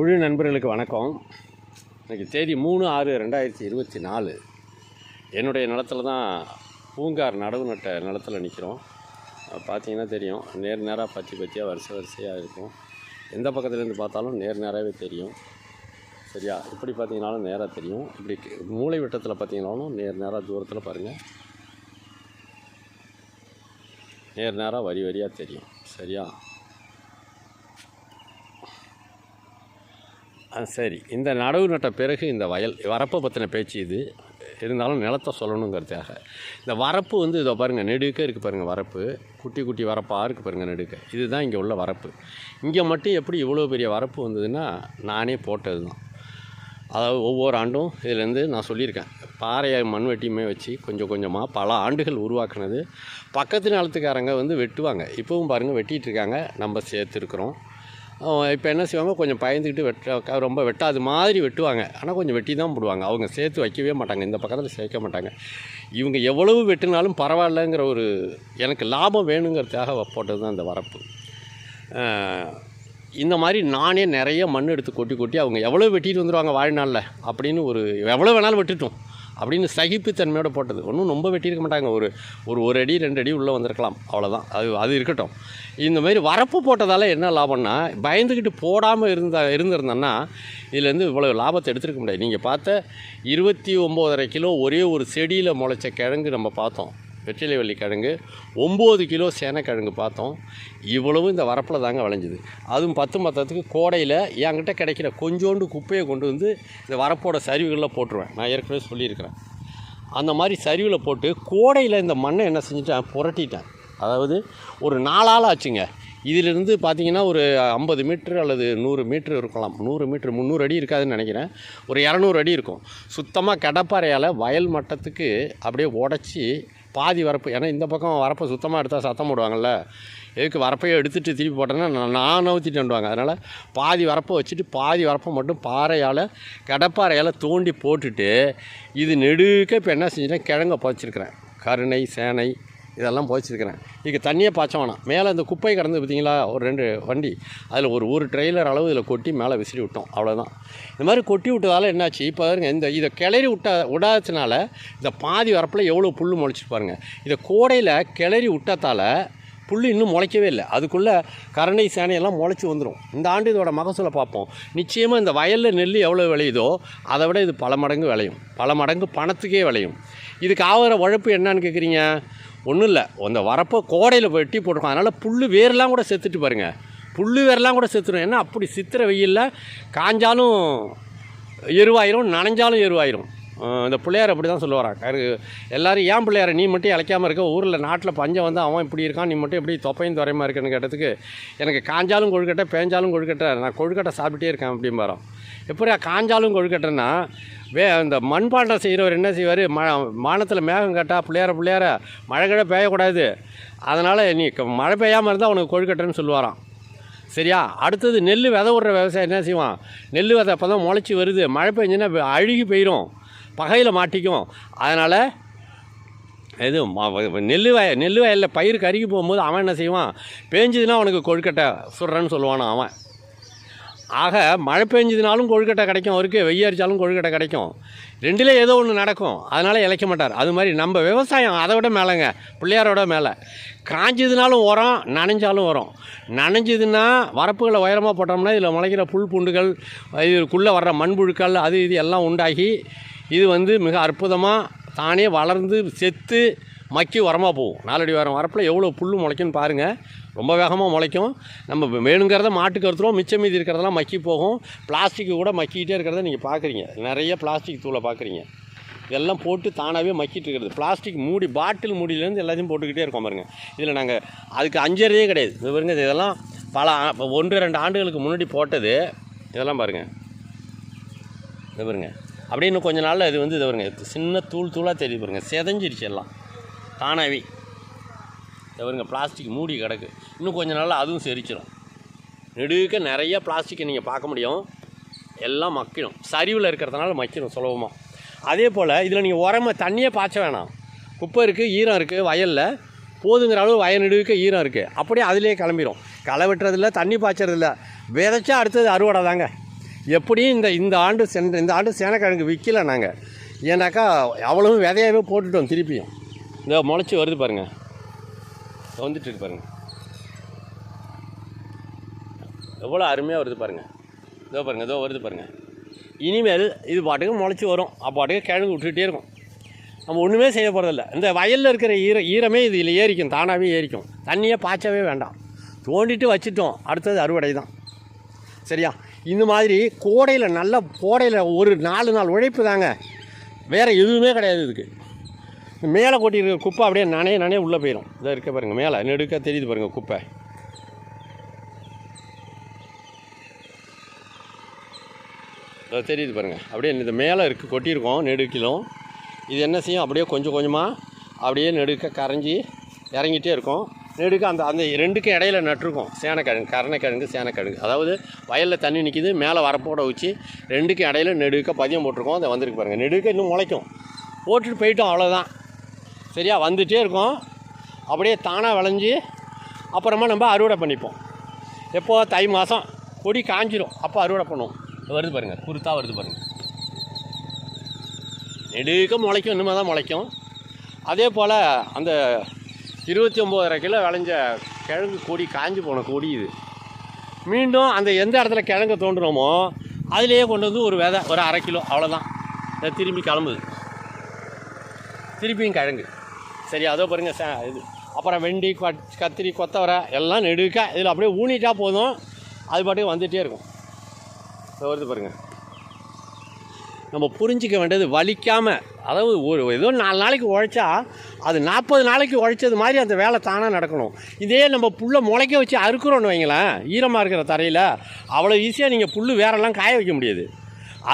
குழு நண்பர்களுக்கு வணக்கம். இன்றைக்கி தேதி மூணு ஆறு ரெண்டாயிரத்தி இருபத்தி நாலு. என்னுடைய நிலத்துல தான் பூங்கார் நடவு நட்ட நிலத்துல நிற்கிறோம் பார்த்தீங்கன்னா தெரியும். நேர் நேராக பற்றி பற்றியாக வரிசை வரிசையாக இருக்கும். எந்த பக்கத்துலேருந்து பார்த்தாலும் நேர் நேராகவே தெரியும். சரியா? இப்படி பார்த்தீங்கனாலும் நேராக தெரியும். இப்படி மூளை விட்டத்தில் பார்த்தீங்கனாலும் நேர் நேராக தூரத்தில் பாருங்கள் நேர் நேராக வரி வரியாக தெரியும். சரியா? சரி. இந்த நடவு நட்ட பிறகு இந்த வயல் வரப்பை பற்றின பேச்சு இது. இருந்தாலும் நிலத்தை சொல்லணுங்கிறதுக்காக. இந்த வரப்பு வந்து இதை பாருங்கள் நெடுக்க இருக்குது பாருங்கள் வரப்பு. குட்டி குட்டி வரப்பாக இருக்குது பாருங்கள் நெடுக்க. இதுதான் இங்கே உள்ள வரப்பு. இங்கே மட்டும் எப்படி இவ்வளோ பெரிய வரப்பு வந்ததுன்னா நானே போட்டது தான் அதாவது ஒவ்வொரு ஆண்டும் இதுலேருந்து நான் சொல்லியிருக்கேன். பாறையை மண்வெட்டியுமே வச்சு கொஞ்சம் கொஞ்சமாக பல ஆண்டுகள் உருவாக்குனது. பக்கத்து நிலத்துக்காரங்க வந்து வெட்டுவாங்க. இப்போவும் பாருங்கள் வெட்டிகிட்டு இருக்காங்க. நம்ம சேர்த்துருக்குறோம். இப்போ என்ன செய்வாங்க? கொஞ்சம் பயந்துக்கிட்டு வெட்ட ரொம்ப வெட்டாது மாதிரி வெட்டுவாங்க. ஆனால் கொஞ்சம் வெட்டி தான் போடுவாங்க. அவங்க சேர்த்து வைக்கவே மாட்டாங்க. இந்த பக்கத்தில் சேர்க்க மாட்டாங்க. இவங்க எவ்வளவு வெட்டினாலும் பரவாயில்லங்கிற ஒரு எனக்கு லாபம் வேணுங்கிறதுக்காக போட்டது தான் இந்த வரப்பு. இந்த மாதிரி நானே நிறைய மண் எடுத்து கொட்டி கொட்டி அவங்க எவ்வளோ வெட்டிட்டு வந்துடுவாங்க வாழ்நாளில் அப்படின்னு ஒரு எவ்வளோ வேணாலும் வெட்டிட்டோம். அப்படின்னு சகிப்புத்தன்மையோடு போட்டது. ஒன்றும் ரொம்ப வெட்டியிருக்க மாட்டாங்க. ஒரு ஒரு ஒரு அடி ரெண்டு அடி உள்ளே வந்திருக்கலாம். அவ்வளோதான் அது அது இருக்கட்டும். இந்த மாதிரி வரப்பு போட்டதால் என்ன லாபம்னா பயந்துக்கிட்டு போடாமல் இருந்தா இருந்திருந்தேன்னா இதுலேருந்து இவ்வளோ லாபத்தை எடுத்துருக்க முடியாது. நீங்கள் பார்த்த இருபத்தி ஒம்போதரை கிலோ ஒரே ஒரு செடியில் முளைச்ச கிழங்கு நம்ம பார்த்தோம். வெற்றிலைவள்ளி கிழங்கு ஒம்பது கிலோ சேனக்கிழங்கு பார்த்தோம். இவ்வளவும் இந்த வரப்பில் தாங்க விளைஞ்சுது. அதுவும் பத்து பத்தத்துக்கு கோடையில் என்கிட்ட கிடைக்கிற கொஞ்சோண்டு குப்பையை கொண்டு வந்து இந்த வரப்போட சரிவுகளில் போட்டுருவேன். நான் ஏற்கனவே சொல்லியிருக்கிறேன். அந்த மாதிரி சரிவில் போட்டு கோடையில் இந்த மண்ணை என்ன செஞ்சுட்டேன்? புரட்டிட்டேன். அதாவது ஒரு நாலால் ஆச்சுங்க. இதிலிருந்து பார்த்தீங்கன்னா ஒரு ஐம்பது மீட்ரு அல்லது நூறு மீட்ரு இருக்கலாம். நூறு மீட்ரு முந்நூறு அடி இருக்காதுன்னு நினைக்கிறேன். ஒரு இரநூறு அடி இருக்கும். சுத்தமாக கடப்பாறையால் வயல் மட்டத்துக்கு அப்படியே உடச்சி பாதி வரப்பு ஏன்னா இந்த பக்கம் வரப்பை சுத்தமாக எடுத்தால் சத்தம் போடுவாங்கல்ல. எதுக்கு வரப்பையே எடுத்துகிட்டு திருப்பி போட்டேன்னா நான் நான் வந்துடுவாங்க. அதனால் பாதி வரப்பை வச்சுட்டு பாதி வரப்பை மட்டும் பாறையால் கடப்பாறையால் தோண்டி போட்டுட்டு இது நெடுக்க இப்போ என்ன செஞ்சுட்டேன்? கிழங்க புதைச்சிருக்கிறேன். கருணை சேனை இதெல்லாம் போதிச்சிருக்கிறேன் இதுக்கு தண்ணியே பாய்ச்ச வேணாம். மேலே இந்த குப்பை கடந்து பார்த்தீங்களா ஒரு ரெண்டு வண்டி. அதில் ஒரு ஒரு ட்ரெய்லர் அளவு இதில் கொட்டி மேலே விசிறி விட்டோம். அவ்வளோதான் இந்த மாதிரி கொட்டி விட்டதால என்னாச்சு? இப்போ பாருங்க இந்த இதை கிளறி விட்டா விடாததுனால இந்த பாதி வரப்பில் எவ்வளோ புல் முளைச்சிட்டு பாருங்கள் இதை கோடையில் கிளறி விட்டதால புல் இன்னும் முளைக்கவே இல்லை. அதுக்குள்ளே கரணை சேனையெல்லாம் முளைச்சி வந்துடும் இந்த ஆண்டு இதோட மகசூலை பார்ப்போம். நிச்சயமாக இந்த வயலில் நெல் எவ்வளோ விளையுதோ அதை விட இது பல மடங்கு விளையும். பல மடங்கு பணத்துக்கே விளையும். இதுக்கு ஆகிற உழைப்பு என்னன்னு கேட்குறீங்க? ஒன்றும் இல்லை. அந்த வரப்போ கோடையில் வெட்டி போட்டிருக்கோம். அதனால் புல் வேர்லாம் கூட செத்துட்டு பாருங்கள் புல் வேரெல்லாம் கூட செத்துடும் ஏன்னா அப்படி சித்திர வெயிலில் காஞ்சாலும் எருவாயிரும் நனைஞ்சாலும் எருவாயிரும். இந்த பிள்ளையார் அப்படி தான் சொல்லுவாரா? கரு ஏன் பிள்ளையார் நீ மட்டும் இழைக்காமல் இருக்க? ஊரில் நாட்டில் பஞ்சம் வந்து அவன் இப்படி இருக்கான் நீ மட்டும் எப்படி தொப்பையும் துறையமாக இருக்கேன்னு கேட்டதுக்கு எனக்கு காஞ்சாலும் கொழுக்கட்டை பேஞ்சாலும் கொழுக்கட்டை நான் கொழுக்கட்டை சாப்பிட்டே இருக்கேன் அப்படிம்பாரோம் எப்படியா காஞ்சாலும் கொழுக்கட்டைன்னா வே இந்த மண்பாண்டம் செய்கிறவர் என்ன செய்வார்? ம மானத்தில் மேகம் கேட்டால் பிள்ளையார பிள்ளையார மழை கிழ பெய்யக்கூடாது. அதனால் நீ மழை பெய்யாமல் இருந்தால் அவனுக்கு கொழுக்கட்டைன்னு சொல்லுவாராம். சரியா? அடுத்தது நெல் விதை விடுற விவசாயம் என்ன செய்வான்? நெல் விதை அப்போ தான் முளைச்சி வருது. மழை பெஞ்சுன்னா அழுகி போயிடும் பகையில் மாட்டிக்கும் அதனால் இது நெல் வய நெல் வயலில் பயிர் கருகி போகும்போது அவன் என்ன செய்வான்? பேஞ்சுதுன்னா அவனுக்கு கொழுக்கட்டை சுடுறேன்னு சொல்லுவானா அவன். ஆக மழை பெஞ்சதுனாலும் கொழுக்கட்டை கிடைக்கும். அவருக்கு வெய்ய அரிச்சாலும் கொழுக்கட்டை கிடைக்கும். ரெண்டிலே ஏதோ ஒன்று நடக்கும். அதனால் இழைக்க மாட்டார். அது மாதிரி நம்ம விவசாயம் அதை விட மேலேங்க. பிள்ளையாரோட மேலே. காஞ்சதுனாலும் உரம் நனைஞ்சாலும் உரம். நனைஞ்சதுன்னா வரப்புகளை உயரமாக போட்டோம்னா இதில் முளைக்கிற புல் பூண்டுகள் இதுக்குள்ளே வர்ற மண்புழுக்கள் அது இது எல்லாம் உண்டாகி இது வந்து மிக அற்புதமாக தானே வளர்ந்து செத்து மக்கி உரமாக போகும். நாலடி வாரம் வரப்பில் எவ்வளோ புல் முளைக்கும்னு பாருங்கள் ரொம்ப வேகமாக முளைக்கும். நம்ம வேணுங்கிறத மாட்டுக்கு அறுத்துருவோம். மிச்சம் மீதி இருக்கிறதெல்லாம் மக்கி போகும். பிளாஸ்டிக்கு கூட மக்கிக்கிட்டே இருக்கிறத நீங்கள் பார்க்குறீங்க நிறைய பிளாஸ்டிக் தூளை பார்க்குறீங்க இதெல்லாம் போட்டு தானாகவே மக்கிட்டு இருக்கிறது. பிளாஸ்டிக் மூடி பாட்டில் மூடியிலேருந்து எல்லாத்தையும் போட்டுக்கிட்டே இருக்கோம் பாருங்க. இதில் நாங்கள் அதுக்கு அஞ்சறதே கிடையாது. இது பாருங்க இதெல்லாம் பல ஒன்று ரெண்டு ஆண்டுகளுக்கு முன்னாடி போட்டது. இதெல்லாம் பாருங்கள் இது அப்படியே இன்னும் கொஞ்ச நாளில் இது வந்து இது பாருங்க சின்ன தூள் தூளாக தெரியுது பாருங்க செதஞ்சிருச்சு எல்லாம். தானாகவே இதை பாருங்க பிளாஸ்டிக் மூடி கிடக்கு. இன்னும் கொஞ்ச நாளில் அதுவும் செரிச்சிடும் நெடுக்க நிறைய பிளாஸ்டிக்கை நீங்கள் பார்க்க முடியும். எல்லாம் மக்கிடும் சரிவில் இருக்கிறதுனால மக்கிடும் சுலபமாக அதே போல் இதில் நீங்கள் உரம தண்ணியே பாய்ச்ச வேணாம். குப்பை இருக்குது ஈரம் இருக்குது வயலில். போதுங்கிற அளவு வயல் நெடுக்க ஈரம் இருக்குது அப்படியே அதிலே கிளம்பிடும் களை வெட்டுறதில்ல தண்ணி பாய்ச்சறதில்ல. விதைச்சா அடுத்தது அறுவடை தாங்க எப்படியும் இந்த இந்த ஆண்டு சென்ற இந்த ஆண்டு சேனக்கிழங்கு விற்கல நாங்கள் ஏன்னாக்கா அவ்வளவும் விதையாகவே போட்டுட்டோம் திருப்பியும். இந்த முளைச்சி வருது பாருங்கள் வந்துட்டு இருக்கு பாருங்கள் எவ்வளோ அருமையாக வருது பாருங்கள் இதோ பாருங்கள் இதோ வருது பாருங்கள் இனிமேல் இது பாட்டுக்கு முளைச்சி வரும். அப்பாட்டுக்கு கிழங்கு விட்டுக்கிட்டே இருக்கும். நம்ம ஒன்றுமே செய்ய போகிறதில்ல இந்த வயலில் இருக்கிற ஈர ஈரமே இதில் ஏறிக்கும். தானாகவே ஏறிக்கும். தண்ணியே பாய்ச்சவே வேண்டாம். தோண்டிட்டு வச்சிட்டோம். அடுத்தது அறுவடை தான் சரியா? இந்த மாதிரி கோடையில் நல்ல கோடையில் ஒரு நாலு நாள் உழைப்பு தாங்க. வேறு எதுவுமே கிடையாது இதுக்கு. மேலே கொட்டியிருக்க குப்பை அப்படியே நனைய நனைய உள்ளே போயிடும் இதை இருக்க பாருங்கள் மேலே. நெடுக்க தெரியுது பாருங்கள் குப்பை. இதோ தெரியுது பாருங்கள் அப்படியே இந்த மேலே இருக்குது கொட்டியிருக்கோம் நெடுக்கிலும். இது என்ன செய்யும்? அப்படியே கொஞ்சம் கொஞ்சமாக அப்படியே நெடுக்க கரைஞ்சி இறங்கிட்டே இருக்கும். நெடுக்க அந்த அந்த ரெண்டுக்கும் இடையில நட்டுருக்கோம். சேனக்கிழங்கு கருணைக்கிழங்கு சேனக்கிழங்கு. அதாவது வயலில் தண்ணி நிற்கிது மேலே வரப்போட வச்சு ரெண்டுக்கும் இடையில நெடுக்க பதியம் போட்டிருக்கோம். அதை வந்திருக்கு பாருங்கள் நெடுக்க இன்னும் முளைக்கும். போட்டுட்டு போயிட்டோம் அவ்வளோதான் சரியா வந்துகிட்டே இருக்கும். அப்படியே தானாக விளைஞ்சி அப்புறமா நம்ம அறுவடை பண்ணிப்போம். எப்போ? தை மாதம் கொடி காஞ்சிரும். அப்போ அறுவடை பண்ணுவோம். வருது பாருங்கள் குருத்தாக வருது பாருங்கள் நெடுக்க முளைக்கும் இன்னுமே தான் முளைக்கும். அதே போல் அந்த இருபத்தி ஒம்போதரை கிலோ விளைஞ்ச கிழங்கு கொடி காஞ்சி போன கொடி இது. மீண்டும் அந்த எந்த இடத்துல கிழங்கு தோண்டுறோமோ அதுலேயே கொண்டு வந்து ஒரு விதை ஒரு அரை கிலோ அவ்வளோதான் திரும்பி கிளம்புது. திருப்பியும் கிழங்கு. சரி அதோ பாருங்கள் ச இது. அப்புறம் வெண்டி கத்திரி கொத்தவரை எல்லாம் நெடுக்க இதில் அப்படியே ஊனிட்டா போதும். அது பாட்டுக்கு வந்துகிட்டே இருக்கும். வருது பாருங்கள் நம்ம புரிஞ்சிக்க வேண்டியது வலிக்காமல் அதாவது ஒரு ஏதோ நாலு நாளைக்கு உழைச்சா அது நாற்பது நாளைக்கு உழைச்சது மாதிரி அந்த வேலை தானாக நடக்கணும். இதே நம்ம புல்லை முளைக்க வச்சு அறுக்கிறோன்னு வைங்களேன் ஈரமாக இருக்கிற தரையில் அவ்வளோ ஈஸியாக நீங்கள் புல் வேறெல்லாம் காய வைக்க முடியாது.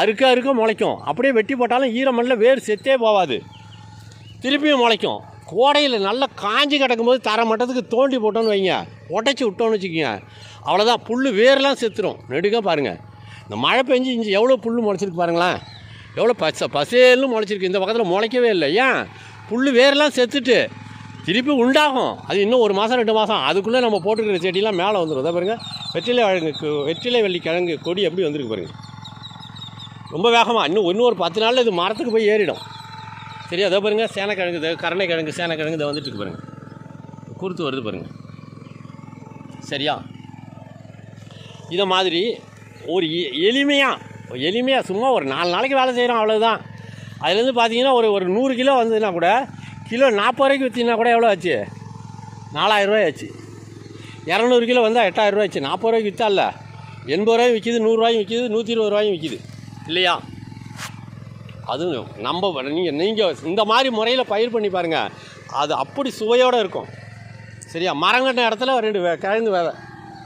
அறுக்க அறுக்க முளைக்கும். அப்படியே வெட்டி போட்டாலும் ஈரமண்ணில் வேர் செத்தே போகாது திருப்பியும் முளைக்கும். கோடையில் நல்லா காஞ்சி கிடக்கும்போது தர மட்டத்துக்கு தோண்டி போட்டோன்னு வைங்க. உடச்சி விட்டோன்னு வச்சுக்கோங்க. அவ்வளோதான் புல் வேர்லாம் செத்துரும். நெடுக்க பாருங்கள் இந்த மழை பெஞ்சு இஞ்சி எவ்வளோ புல் முளைச்சிருக்கு பாருங்களேன். எவ்வளோ பச பசேல்னு முளைச்சிருக்கு. இந்த பக்கத்தில் முளைக்கவே இல்லை. ஏன்? புல் வேரெல்லாம் செத்துட்டு திருப்பி உண்டாகும். அது இன்னும் ஒரு மாதம் ரெண்டு மாதம் அதுக்குள்ளே நம்ம போட்டுக்கிற செடியெலாம் மேலே வந்துடும் அதை பாருங்கள் வெற்றிலை வழங்கு வெற்றிலை வள்ளி கிழங்கு கொடி எப்படி வந்திருக்கு பாருங்கள் ரொம்ப வேகமாக இன்னும் இன்னும் ஒரு பத்து நாளில் இது மரத்துக்கு போய் ஏறிடும். சரி அதோ பாருங்கள் சேனக்கிழங்கு இது கிழங்கு சேனக்கிழங்கு இதை வந்துட்டு இருக்கு பாருங்கள் குருத்து வருது பாருங்கள் சரியா? இதை மாதிரி ஒரு எளிமையாக எளிமையாக சும்மா ஒரு நாலு நாளைக்கு வேலை செய்கிறோம் அவ்வளோதான் அதுலேருந்து பார்த்தீங்கன்னா ஒரு ஒரு நூறு கிலோ வந்ததுன்னா கூட கிலோ நாற்பது ரூபாய்க்கு விற்றீங்கன்னா கூட எவ்வளோ ஆச்சு? நாலாயிரம் ஆச்சு. இரநூறு கிலோ வந்தால் எட்டாயிரம் ரூபாய் ஆச்சு. நாற்பது ரூபாய்க்கு விற்றால எண்பது ரூபாயும் விற்கிது நூறுரூவாயும் விற்கிது நூற்றி இருபது ரூபாயும் விற்கிது இல்லையா? அதுவும் நம்ம நீங்கள் நீங்கள் இந்த மாதிரி முறையில் பயிர் பண்ணி பாருங்கள் அது அப்படி சுவையோடு இருக்கும். சரியா? மரங்கட்ட இடத்துல ரெண்டு வே- கிழங்கு வேலை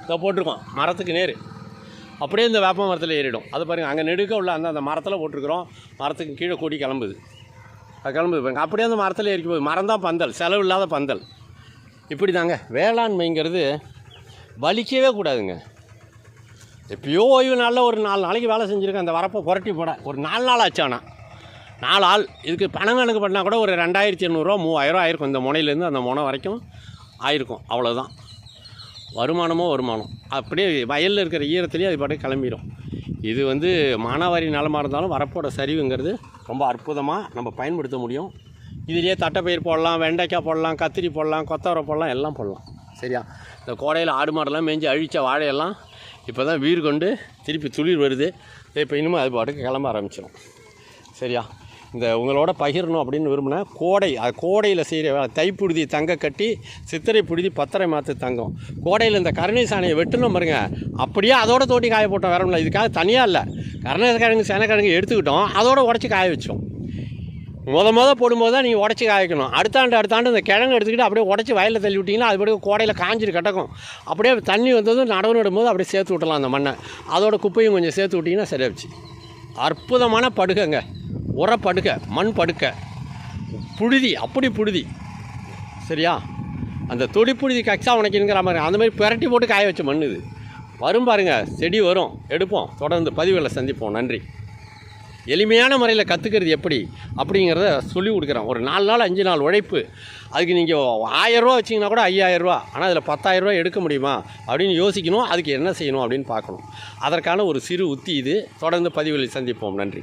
இதை போட்டிருக்கோம். மரத்துக்கு நேர். அப்படியே இந்த வேப்ப மரத்தில் ஏறிடும். அது பாருங்கள் அங்கே நெடுக்க உள்ள அந்த அந்த மரத்தில் போட்டிருக்கிறோம். மரத்துக்கு கீழே கொடி கிளம்புது. அது கிளம்புது பாருங்க. அப்படியே அந்த மரத்தில் ஏறிக்க போகுது. மரம் தான் பந்தல். செலவு இல்லாத பந்தல். இப்படி தாங்க வேளாண்மைங்கிறது வலிக்கவே கூடாதுங்க. எப்பயோ ஓய்வு நாளில் ஒரு நாலு நாளைக்கு வேலை செஞ்சுருக்கேன். அந்த வரப்பை புரட்டி போட. ஒரு நாலு நாள் ஆச்சு ஆனால் நாலு ஆள். இதுக்கு பணம் கணக்கு பண்ணால் கூட ஒரு ரெண்டாயிரத்தி எண்ணூறுரூவா மூவாயிரம் ஆயிருக்கும். இந்த முனையிலேருந்து அந்த முனை வரைக்கும் ஆயிருக்கும். அவ்வளோதான் வருமானமோ வருமானம். அப்படியே வயலில் இருக்கிற ஈரத்துலேயே அது பாட்டுக்கு கிளம்பிடும் இது வந்து மானாவாரி நிலமாக இருந்தாலும் வரப்போட சரிவுங்கிறது ரொம்ப அற்புதமாக நம்ம பயன்படுத்த முடியும். இதுலேயே தட்டைப்பயிர் போடலாம் வெண்டைக்காய் போடலாம் கத்திரி போடலாம் கொத்தவரை போடலாம் எல்லாம் போடலாம். சரியா? இந்த கோடையில் ஆடு மாடெல்லாம் மேய்ஞ்சி அழித்த வாழையெல்லாம் இப்போ தான் வீர் கொண்டு திருப்பி துளிர் வருது. இப்போ இன்னும் அது பாட்டுக்கு கிளம்ப ஆரம்பிச்சிடும் சரியா? இந்த உங்களோட பகிரணும் அப்படின்னு விரும்பினா கோடை அது கோடையில் செய்கிற வேலை தைப்புழுதி தங்க கட்டி சித்திரை புழுதி பத்தரை மாற்று தங்கம். கோடையில் இந்த கருணை சாணையை வெட்டணும் பாருங்க. அப்படியே அதோட தோட்டி காய போட்டோம் வேற இதுக்காக தனியாக இல்லை. கருணை கிழங்கு சேனக்கிழங்கு எடுத்துக்கிட்டோம். அதோட உடச்சி காய வச்சோம். முத முத போடும்போது தான் நீங்கள் உடச்சி காய்க்கணும் அடுத்தாண்டு அடுத்த ஆண்டு அடுத்த ஆண்டு இந்த கிழங்கு எடுத்துக்கிட்டு அப்படியே உடச்சி வயலில் தள்ளி விட்டிங்கன்னா அது பாட்டுக்கு கோடையில் காஞ்சிட்டு கிடக்கும். அப்படியே தண்ணி வந்ததும் நடவு நடும்போது அப்படியே சேர்த்து விட்டலாம் அந்த மண்ணை. அதோட குப்பையும் கொஞ்சம் சேர்த்து விட்டிங்கன்னா சரியாச்சு அற்புதமான படுகைங்க. உரப்படுக்கை மண் படுக்கை புழுதி அப்படி புழுதி. சரியா? அந்த தொடி புழுதி கச்சா உனக்குங்கிற மாதிரி அந்த மாதிரி புரட்டி போட்டு காய வச்ச மண் இது. வரும் பாருங்கள் செடி வரும். எடுப்போம். தொடர்ந்து பதிவுகளை சந்திப்போம். நன்றி. எளிமையான முறையில் கற்றுக்கிறது எப்படி? அப்படிங்கிறத சொல்லி கொடுக்குறேன். ஒரு நாலு நாள் அஞ்சு நாள் உழைப்பு. அதுக்கு நீங்கள் ஆயிரரூவா வச்சிங்கன்னா கூட ஐயாயிரரூவா ஆனால் அதில் பத்தாயிரரூவா எடுக்க முடியுமா? அப்படின்னு யோசிக்கணும். அதுக்கு என்ன செய்யணும் அப்படின்னு பார்க்கணும். அதற்கான ஒரு சிறு உத்தி இது. தொடர்ந்து பதிவுகளில் சந்திப்போம். நன்றி.